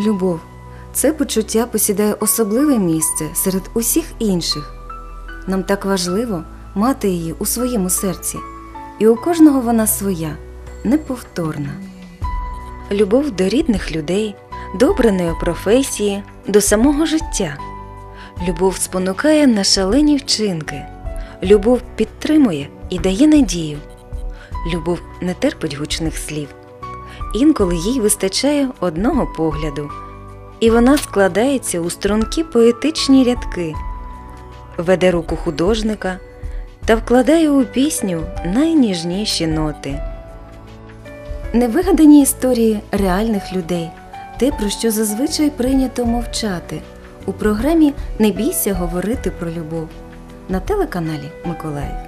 любов. Це почуття посідає особливе місце серед усіх інших. Нам так важливо мати її у своєму серці, і у кожного вона своя, неповторна. Любов до рідних людей, до обраної професії, до самого життя. Любов спонукає на шалені вчинки. Любов підтримує і дає надію. Любов не терпить гучних слів. Інколи їй вистачає одного погляду, і вона складається у стрункі поетичні рядки, веде руку художника та вкладає у пісню найніжніші ноти. Невигадані історії реальних людей, те, про що зазвичай прийнято мовчати у програмі Не бійся говорити про любов на телеканалі Миколаїв.